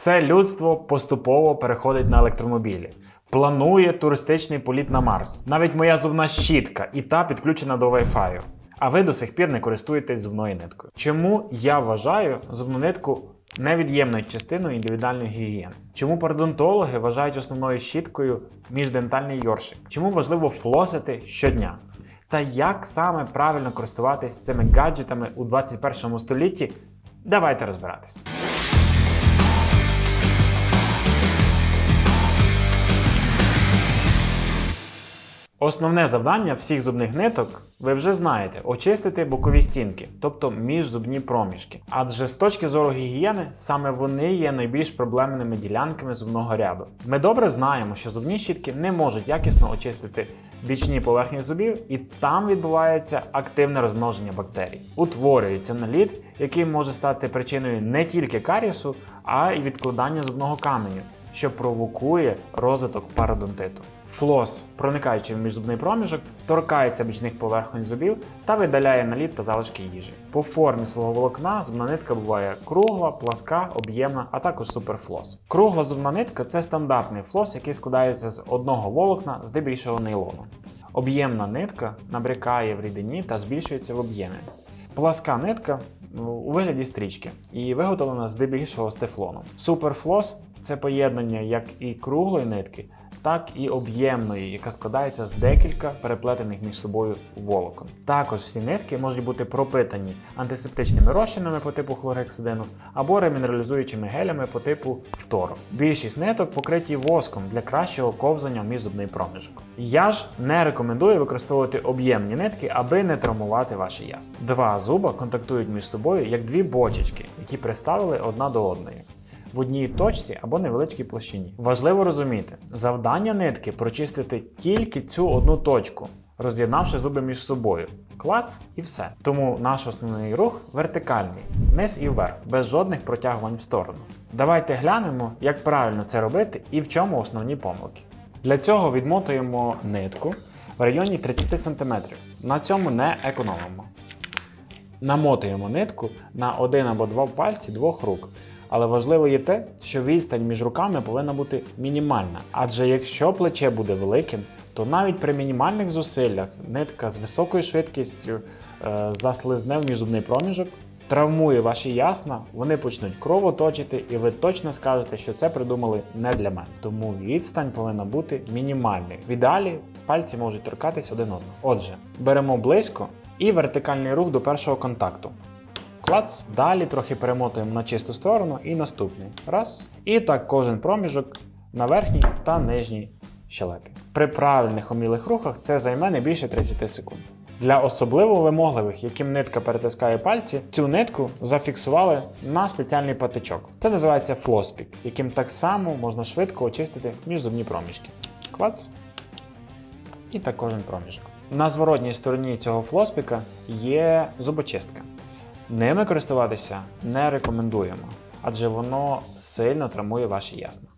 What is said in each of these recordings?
Все людство поступово переходить на електромобілі. Планує туристичний політ на Марс. Навіть моя зубна щітка і та підключена до Wi-Fi. А ви до сих пір не користуєтесь зубною ниткою. Чому я вважаю зубну нитку невід'ємною частиною індивідуальної гігієни? Чому пародонтологи вважають основною щіткою міждентальний йоршик? Чому важливо флосити щодня? Та як саме правильно користуватись цими гаджетами у 21 столітті? Давайте розбиратись. Основне завдання всіх зубних ниток ви вже знаєте очистити бокові стінки, тобто міжзубні проміжки. Адже з точки зору гігієни саме вони є найбільш проблемними ділянками зубного ряду. Ми добре знаємо, що зубні щітки не можуть якісно очистити бічні поверхні зубів, і там відбувається активне розмноження бактерій. Утворюється наліт, який може стати причиною не тільки карісу, а й відкладання зубного каменю, що провокує розвиток пародонтиту. Флос, проникаючи в міжзубний проміжок, торкається бічних поверхонь зубів та видаляє наліт та залишки їжі. По формі свого волокна зубна нитка буває кругла, пласка, об'ємна, а також суперфлос. Кругла зубна нитка це стандартний флос, який складається з одного волокна здебільшого нейлону. Об'ємна нитка набрякає в рідині та збільшується в об'ємі. Пласка нитка ну, у вигляді стрічки і виготовлена здебільшого з тефлону. Суперфлос це поєднання як і круглої нитки, так і об'ємної, яка складається з декілька переплетених між собою волокон. Також всі нитки можуть бути пропитані антисептичними розчинами по типу хлорексидину або ремінералізуючими гелями по типу фтору. Більшість ниток покриті воском для кращого ковзання в міжзубний проміжок. Я ж не рекомендую використовувати об'ємні нитки, аби не травмувати ваші ясна. Два зуба контактують між собою як дві бочечки, які приставили одна до одної в одній точці або невеличкій площині. Важливо розуміти, завдання нитки прочистити тільки цю одну точку, роз'єднавши зуби між собою. Клац і все. Тому наш основний рух вертикальний, вниз і вверх, без жодних протягувань в сторону. Давайте глянемо, як правильно це робити і в чому основні помилки. Для цього відмотуємо нитку в районі 30 см. На цьому не економимо. Намотуємо нитку на один або два пальці двох рук. Але важливо є те, що відстань між руками повинна бути мінімальна. Адже якщо плече буде великим, то навіть при мінімальних зусиллях нитка з високою швидкістю е, заслизне в міжзубний проміжок, травмує ваші ясна, вони почнуть кровоточити, і ви точно скажете, що це придумали не для мене. Тому відстань повинна бути мінімальною. В ідеалі пальці можуть торкатись один одного. Отже, беремо близько і вертикальний рух до першого контакту. Клац. Далі трохи перемотуємо на чисту сторону і наступний. Раз. І так кожен проміжок на верхній та нижній щелепі. При правильних умілих рухах це займе не більше 30 секунд. Для особливо вимогливих, яким нитка перетискає пальці, цю нитку зафіксували на спеціальний патичок. Це називається флоспік, яким так само можна швидко очистити міжзубні проміжки. Клац. І так кожен проміжок. На зворотній стороні цього флоспіка є зубочистка. Ними користуватися не рекомендуємо, адже воно сильно травмує ваші ясна.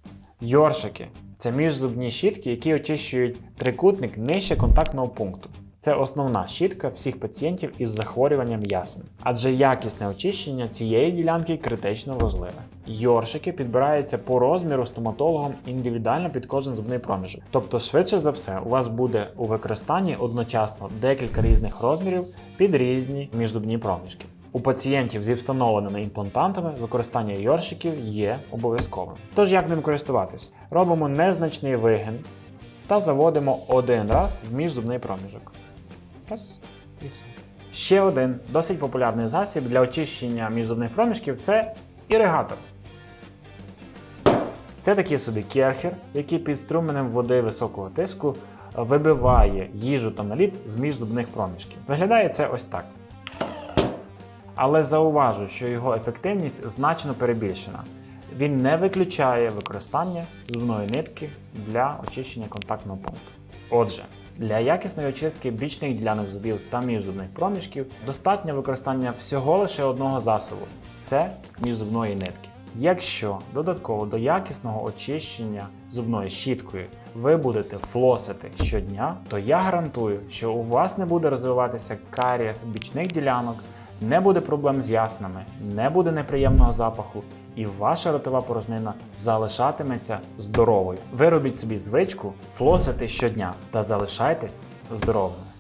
Йоршики це міжзубні щітки, які очищують трикутник нижче контактного пункту. Це основна щітка всіх пацієнтів із захворюванням ясен, адже якісне очищення цієї ділянки критично важливе. Йоршики підбираються по розміру стоматологом індивідуально під кожен зубний проміжок. Тобто, швидше за все, у вас буде у використанні одночасно декілька різних розмірів під різні міжзубні проміжки. У пацієнтів зі встановленими імплантантами використання йоршиків є обов'язковим. Тож як ним користуватись? Робимо незначний вигин та заводимо один раз в міжзубний проміжок. Раз і все. Ще один досить популярний засіб для очищення міжзубних проміжків це іригатор. Це такий собі керхер, який під струменем води високого тиску вибиває їжу та наліт з міжзубних проміжків. Виглядає це ось так. Але зауважу, що його ефективність значно перебільшена. Він не виключає використання зубної нитки для очищення контактного пункту. Отже, для якісної очистки бічних ділянок зубів та міжзубних проміжків достатньо використання всього лише одного засобу це міжзубної нитки. Якщо додатково до якісного очищення зубною щіткою ви будете флосити щодня, то я гарантую, що у вас не буде розвиватися карієс бічних ділянок, не буде проблем з яснами, не буде неприємного запаху і ваша ротова порожнина залишатиметься здоровою. Виробіть собі звичку флосити щодня та залишайтесь здоровими.